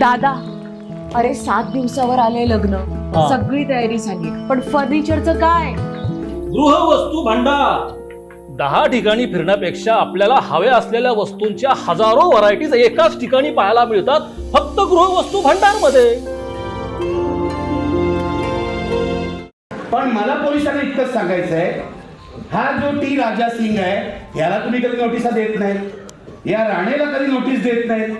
दादा अरे सात दिवसावर आले लग्न. हा. सगळी तयारी झाली. पण फर्निचरचं काय? गृहवस्तू भांडार. दहा ठिकाणी फिरण्यापेक्षा आपल्याला हव्या असलेल्या वस्तूंच्या हजारो व्हरायटीज एकाच ठिकाणी पाहायला मिळतात फक्त गृहवस्तू भांडारमध्ये पण मला पोलिसांना इतकंच सांगायचं आहे हा जो टी राजा सिंग आहे याला तुम्ही कधी नोटिसा देत नाहीत या राणेला कधी नोटीस देत नाहीत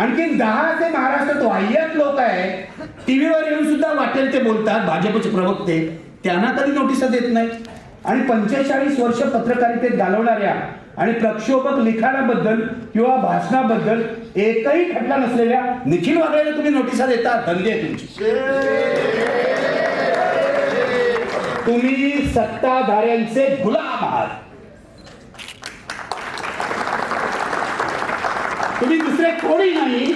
आणखी दहा ते महाराष्ट्रात वाह्यात लोक आहे टीव्हीवर येऊन सुद्धा वाटेल ते बोलतात भाजपचे प्रवक्ते. त्यांना कधी नोटिसा देत नाही आणि पंचेचाळीस वर्ष पत्रकारितेत घालवणाऱ्या आणि प्रक्षोभक लिखाणाबद्दल किंवा भाषणाबद्दल एकही खटला नसलेल्या निखिल वागळेला तुम्ही नोटिसा देता धंदे तुमची. तुम्ही सत्ताधाऱ्यांचे गुलाम आहात तुम्ही दुसरे कोणी नाही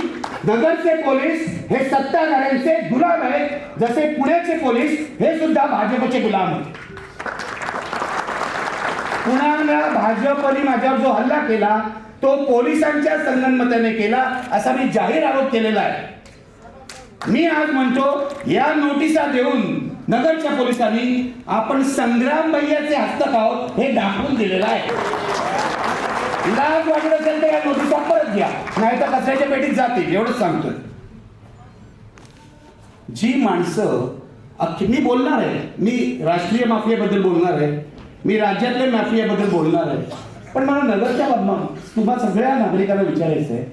नगरचे पोलीस हे सत्ताधाऱ्यांचे गुलाम आहेत. जसे पुण्याचे पोलीस हे सुद्धा भाजपचे गुलाम आहेत. पुण्याला भाजपने माझ्यावर जो हल्ला केला तो पोलिसांच्या संगनमताने केला असा मी जाहीर आरोप केलेला आहे. मी आज म्हणतो या नोटिसा देऊन नगरच्या पोलिसांनी आपण संग्राम भैयाचे हस्तक आहोत हे दाखवून दिलेलं आहे. लाज वाटत असेल तर या नोटिसा परत घ्या. नाही तर कचऱ्याच्या पेटीत जातील एवढंच सांगतोय. जी माणसं अख्खी मी बोलणार आहे. मी राष्ट्रीय माफियाबद्दल बोलणार आहे. मी राज्यातल्या माफियाबद्दल बोलणार आहे. पण मला नगरच्या बाबा तुम्हा सगळ्या नागरिकांना विचारायचं आहे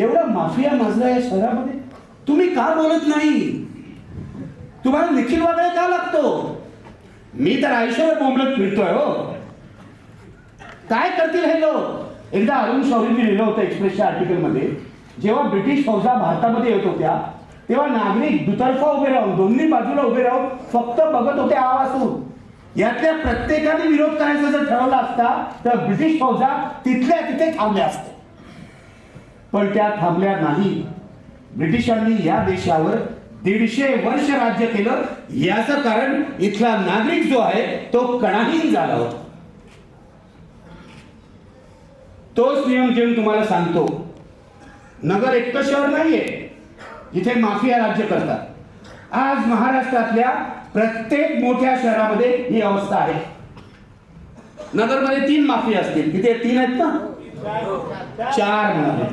एवढा माफिया माजला या शहरामध्ये? तुम्ही का बोलत नाही? तुम्हाला निखिल वागळे का लागतो? मी तर आयुष्यभर बोंबलत फिरतोय हो. काय करतील हे लोक? एकदा अरुण शौरींनी लिहिलं होतं एक्सप्रेसच्या आर्टिकलमध्ये जेव्हा ब्रिटिश फौजा भारतामध्ये येत होत्या तेव्हा नागरिक दुतर्फा उभे राहून दोन्ही बाजूला उभे राहून फक्त बघत होते आवासून यातल्या प्रत्येकाने विरोध करायचा जर ठरवला असता तर ब्रिटिश फौजा तिथल्या तिथे थांबल्या असते पण त्या थांबल्या नाही. ब्रिटिशांनी या देशावर दीडशे वर्ष राज्य केलं. याचं कारण इथला नागरिक जो आहे तो कणाहीन झाला होता. तोच नियम घेऊन तुम्हाला सांगतो. नगर एकटं शहर नाहीये. जिथे माफिया राज्य करतात. आज महाराष्ट्रातल्या प्रत्येक मोठ्या शहरामध्ये ही अवस्था आहे. नगरमध्ये तीन माफिया असतील. तिथे तीन आहेत ना? चार म्हणाले.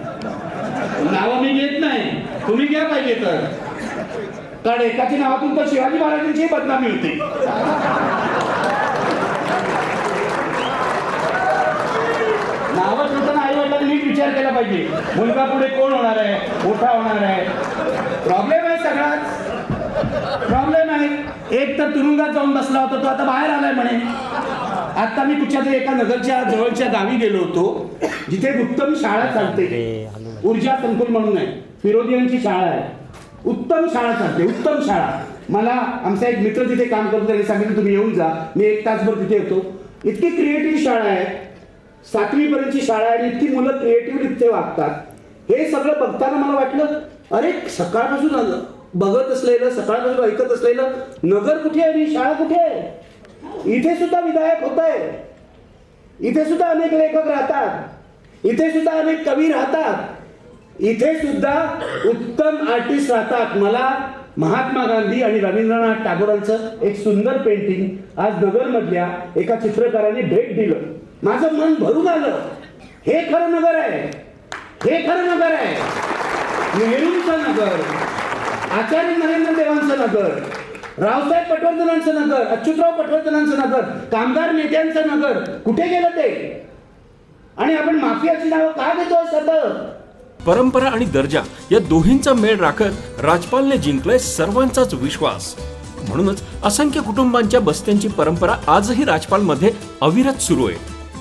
नावं मी घेत नाही. तुम्ही घ्या पाहिजे तर. कारण एकाच्या नावातून तर शिवाजी महाराजांची बदनामी होते. विचार केला पाहिजे. मुलगा पुढे कोण होणार आहे? मोठा होणार आहे? प्रॉब्लेम आहे सगळाच. प्रॉब्लेम आहे. एक तर तुरुंगात जाऊन बसला होता तो आता बाहेर आलाय म्हणे. आता मी कुठच्या तरी एका नगरच्या जवळच्या गावी गेलो होतो जिथे उत्तम शाळा चालते. ऊर्जा संकुल म्हणून आहे. फिरोदियांची शाळा आहे. उत्तम शाळा चालते उत्तम शाळा. मला आमचा एक मित्र तिथे काम करतो त्याने सांगितलं तुम्ही येऊन जा. मी एक तासभर तिथे येतो. इतकी क्रिएटिव्ह शाळा आहे. सातवीपर्यंतची शाळा आणि इतकी मुलं क्रिएटिव्ह इथे वागतात. हे सगळं बघताना मला वाटलं अरे सकाळपासून आलं. बघत असलेलं सकाळपासून ऐकत असलेलं नगर कुठे आहे आणि शाळा कुठे आहे? इथे सुद्धा विधायक होत आहे इथे सुद्धा अनेक लेखक राहतात. इथे सुद्धा अनेक कवी राहतात. इथे सुद्धा उत्तम आर्टिस्ट राहतात. मला महात्मा गांधी आणि रवींद्रनाथ टागोरांचं एक सुंदर पेंटिंग आज नगरमधल्या एका चित्रकाराने भेट दिलं. माझं मन भरून आलं. हे खरं नगर आहे. हे खरं नगर आहे. नेहरूंचं नगर आचार्य नरेंद्र देवांचं नगर रावसाहेब पटवर्धनांचं नगर अच्युतराव पटवर्धनांचं नगर कामगार नेत्यांचं नगर कुठे गेलं ते? आणि आपण माफियाची नावं का देतोय सतत? परंपरा आणि दर्जा या दोन्हींचा मेळ राखत राजपालने जिंकलाय सर्वांचाच विश्वास. म्हणूनच असंख्य कुटुंबांच्या बस्त्यांची परंपरा आजही राजपालमध्ये अविरत सुरू आहे.